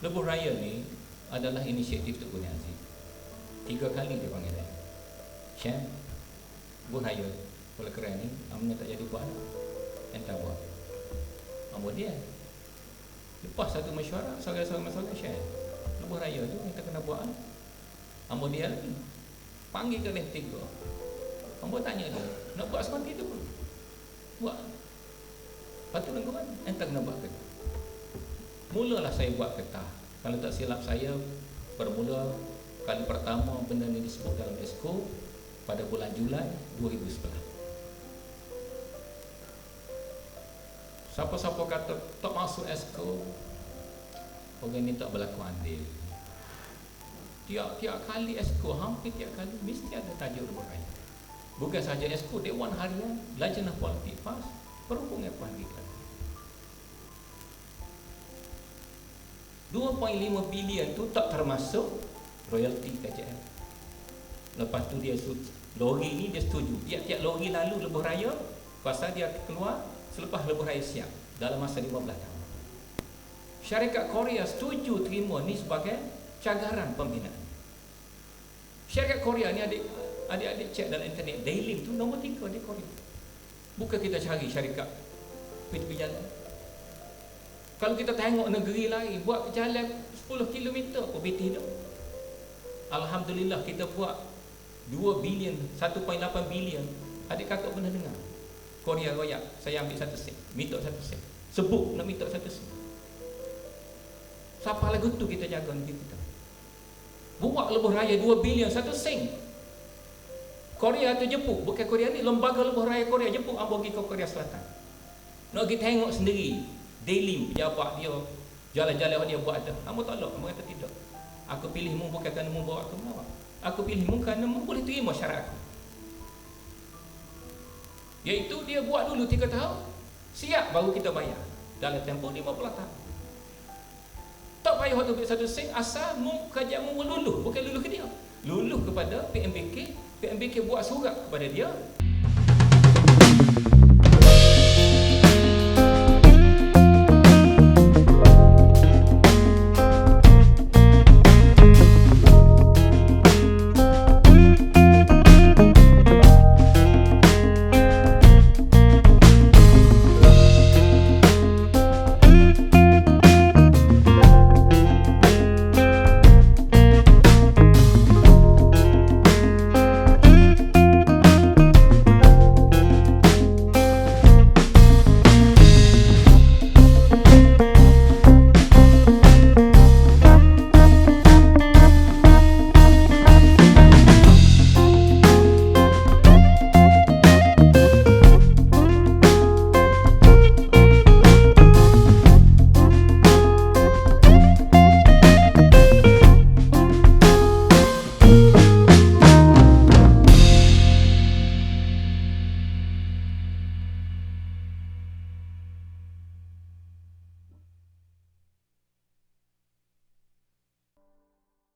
Lebuh Raya ni adalah inisiatif Tuk Guni Aziz. Tiga kali dia panggil saya. Syam, Lebuh Raya, Kuala Keren ni, Amna tak jadi buat lah. Entah buat. Ambo dia. Lepas satu mesyuarat, saudara-saudara masalah Syam. Lebuh Raya tu kita kena buat lah. Ambo dia lagi. Panggil ke tiga. Ambo tanya dia, nak buat seperti tu? Buat. Lepas tu lengkuman, entah kena buat kereta. Mulalah saya buat kereta. Kalau tak silap saya, bermula kali pertama benda ni disebut dalam ESCO pada bulan Julai 2011. Siapa-siapa kata tak masuk ESCO, orang ni tak berlaku andil. Tiap-tiap kali ESCO, hampir tiap kali, mesti ada tajuk raya. Bukan sahaja ESCO, Dewan Harian, Lajnah Politik PAS, Perhubungan Pahanggilan. 2.5 bilion tu tak termasuk royalty KJL. Lepas tu dia lori ni dia setuju. Tiap-tiap lori lalu lebuh raya pasal dia keluar selepas lebuh raya siap dalam masa 15 tahun. Syarikat Korea setuju terima ni sebagai cagaran pembinaan. Syarikat Korea ni adik adik-adik cek dalam internet Daily tu nombor 3 di Korea. Bukan kita cari syarikat pergi jalan. Kalau kita tengok negeri lain buat jalan 10 km apa BT tu. Alhamdulillah kita buat 2 bilion, 1.8 bilion. Adik kakak pernah dengar. Korea royak, saya ambil satu sen, minta satu sen. Sebut nak minta satu sen. Siapa lagu tu kita jaga negeri kita. Buat lebuh raya 2 bilion, satu sen. Korea atau Jepun, bukan Korea ni, lembaga lebuh raya Korea, Jepun, ambil pergi ke Korea Selatan. Nak pergi tengok sendiri, daily pejabat dia jalan-jalan dia buat ada kamu tak lok kamu kata tidak. Aku pilih mu bukan kerana mu bawa aku melawat aku pilih mu kerana mu boleh terima syarat aku. Iaitu dia buat dulu 3 tahun siap baru kita bayar. Dalam tempoh 50 tahun. Tak payah waktu ambil satu sen asal mu kerja mu luluh. Bukan luluh ke dia. Luluh kepada PMBK PMBK buat surat kepada dia